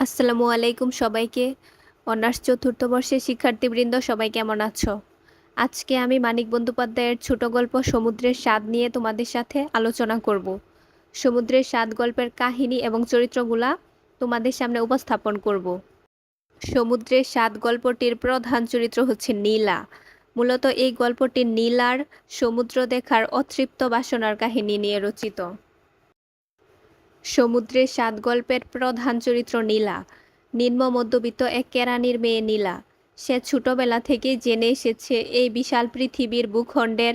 আসসালামু আলাইকুম সবাইকে। অনার্স চতুর্থ বর্ষের শিক্ষার্থীবৃন্দ, সবাই কেমন আছো? আজকে আমি মানিক বন্দ্যোপাধ্যায়ের ছোট গল্প সমুদ্রের স্বাদ নিয়ে তোমাদের সাথে আলোচনা করব। সমুদ্রের স্বাদ গল্পের কাহিনী এবং চরিত্রগুলা তোমাদের সামনে উপস্থাপন করব। সমুদ্রের স্বাদ গল্পটির প্রধান চরিত্র হচ্ছে নীলা। মূলত এই গল্পটি নীলার সমুদ্র দেখার অতৃপ্ত বাসনার কাহিনী নিয়ে রচিত। সমুদ্রের সাত গল্পের প্রধান চরিত্র নীলা। নিম্ন মধ্যবিত্ত এক কেরানির মেয়ে নীলা। সে ছোটবেলা থেকেই জেনে এসেছে এই বিশাল পৃথিবীর ভূখণ্ডের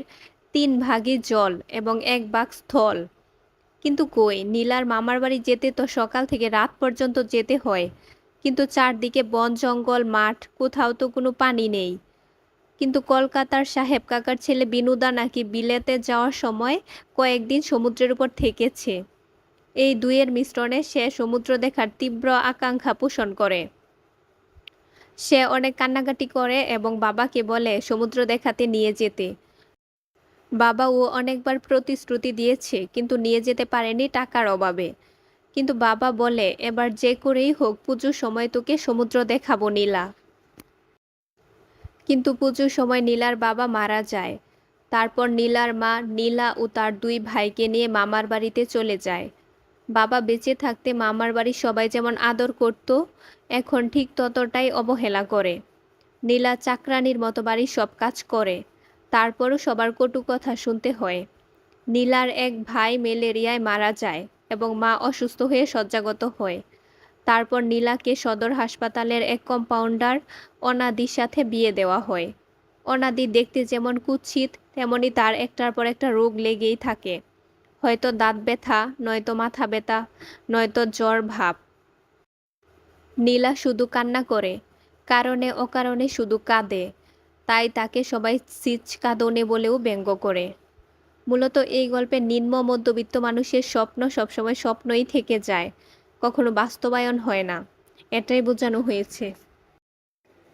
তিন ভাগই জল এবং এক ভাগ স্থল। কিন্তু কই, নীলার মামার বাড়ি যেতে তো সকাল থেকে রাত পর্যন্ত যেতে হয়। কিন্তু চারদিকে বন, জঙ্গল, মাঠ, কোথাও তো কোনো পানি নেই। কিন্তু কলকাতার সাহেব কাকার ছেলে বিনুদা নাকি বিলেতে যাওয়ার সময় কয়েকদিন সমুদ্রের উপর থেকেছে। এই দুইয়ের মিশ্রণে সে সমুদ্র দেখার তীব্র আকাঙ্ক্ষা পোষণ করে। সে অনেক কান্নাকাটি করে এবং বাবাকে বলে, সমুদ্র দেখাতে নিয়ে যেতে। বাবা ও অনেকবার প্রতিশ্রুতি দিয়েছে, কিন্তু নিয়ে যেতে পারেনি টাকার অভাবে। কিন্তু বাবা বলে, এবার যে করেই হোক পুজোর সময় তোকে সমুদ্র দেখাবো, নীলা। কিন্তু পুজোর সময় নীলার বাবা মারা যায়। তারপর নীলার মা, নীলা ও তার দুই ভাইকে নিয়ে মামার বাড়িতে চলে যায়। বাবা বেঁচে থাকতে মামার বাড়ির সবাই যেমন আদর করত, এখন ঠিক ততটাই অবহেলা করে। নীলা চাকরানির মতো বাড়ির সব কাজ করে, তারপরও সবার কটু কথা শুনতে হয়। নীলার এক ভাই ম্যালেরিয়ায় মারা যায় এবং মা অসুস্থ হয়ে শয্যাগত হয়। তারপর নীলাকে সদর হাসপাতালের এক কম্পাউন্ডার অনাদির সাথে বিয়ে দেওয়া হয়। অনাদি দেখতে যেমন কুৎসিত, তেমনি তার একটার পর একটা রোগ লেগেই থাকে। হয়তো দাঁত ব্যথা, নয়তো মাথা ব্যথা, নয়তো জ্বর ভাব। নীলা শুধু কান্না করে, কারণে অকারণে শুধু কাঁদে। তাই তাকে সবাই সিচ কাঁদনে বলেও ব্যঙ্গ করে। মূলত এই গল্পে নিম্ন মধ্যবিত্ত মানুষের স্বপ্ন সবসময় স্বপ্নই থেকে যায়, কখনো বাস্তবায়ন হয় না। এটাই বোঝানো হয়েছে।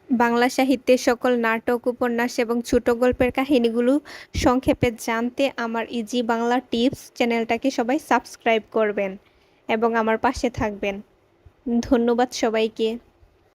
বাংলা সাহিত্যের সকল নাটক, উপন্যাস এবং ছোট গল্পের কাহিনীগুলো সংক্ষেপে জানতে আমার ইজি বাংলা টিপস চ্যানেলটাকে সবাই সাবস্ক্রাইব করবেন এবং আমার পাশে থাকবেন। ধন্যবাদ সবাইকে।